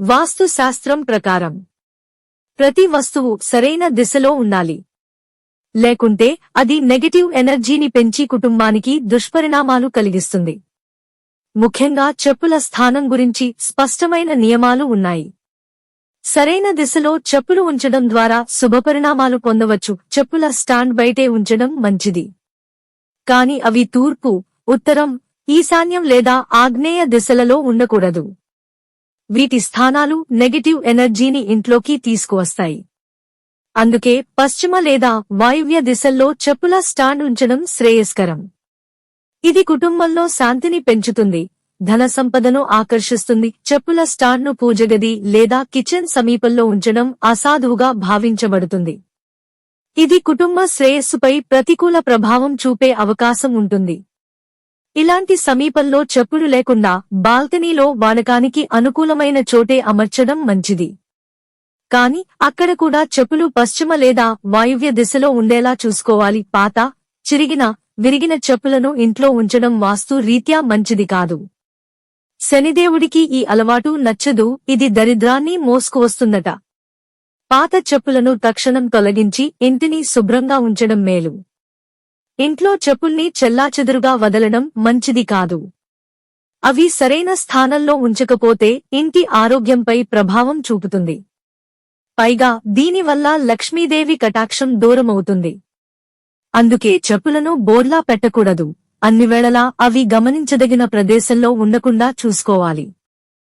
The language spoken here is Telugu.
వాస్తు శాస్త్రం ప్రకారం ప్రతి వస్తువు సరైన దిశలో ఉండాలి. లేకుంటే అది నెగటివ్ ఎనర్జీని పెంచి కుటుంబానికి దుష్పరిణామాలు కలిగిస్తుంది. ముఖ్యంగా చెప్పుల స్థానం గురించి స్పష్టమైన నియమాలు ఉన్నాయి. సరైన దిశలో చెప్పులు ఉంచడం ద్వారా శుభపరిణామాలు పొందవచ్చు. చెప్పుల స్టాండ్ బయటే ఉంచడం మంచిది. కాని అవి తూర్పు ఉత్తరం ఈశాన్యం లేదా ఆగ్నేయ దిశలలో ఉండకూడదు. వీటి స్థానాలు నెగటివ్ ఎనర్జీని ఇంట్లోకి తీసుకువస్తాయి. అందుకే పశ్చిమ లేదా వాయువ్య దిశల్లో చెప్పుల స్టాండ్ ఉంచడం శ్రేయస్కరం. ఇది కుటుంబంలో శాంతిని పెంచుతుంది ధన సంపదను ఆకర్షిస్తుంది చెప్పుల స్టాండ్ను పూజగది లేదా కిచెన్ సమీపంలో ఉంచడం అసాధువుగా భావించబడుతుంది. ఇది కుటుంబ శ్రేయస్సుపై ప్రతికూల ప్రభావం చూపే అవకాశం ఉంటుంది. ఇలాంటి సమీపంలో చెప్పులు లేకుండా బాల్కనీలో వాడకానికి అనుకూలమైన చోటే అమర్చడం మంచిది. కాని అక్కడ కూడా చెప్పులు పశ్చిమ లేదా వాయువ్య దిశలో ఉండేలా చూసుకోవాలి. పాత చిరిగిన విరిగిన చెప్పులను ఇంట్లో ఉంచడం వాస్తు రీత్యా మంచిది కాదు. శనిదేవుడికి ఈ అలవాటు నచ్చదు. ఇది దరిద్రాన్ని మోసుకువస్తుందట. పాత చెప్పులను తక్షణం తొలగించి ఇంటిని శుభ్రంగా ఉంచడం మేలు. ఇంట్లో చెప్పుల్ని చెల్లాచెదురుగా వదలడం మంచిది కాదు. అవి సరైన స్థానంలో ఉంచకపోతే ఇంటి ఆరోగ్యంపై ప్రభావం చూపుతుంది. పైగా దీనివల్ల లక్ష్మీదేవి కటాక్షం దూరమవుతుంది. అందుకే చెప్పులను బోర్లా పెట్టకూడదు. అన్ని వేళలా అవి గమనించదగిన ప్రదేశంలో ఉండకుండా చూసుకోవాలి.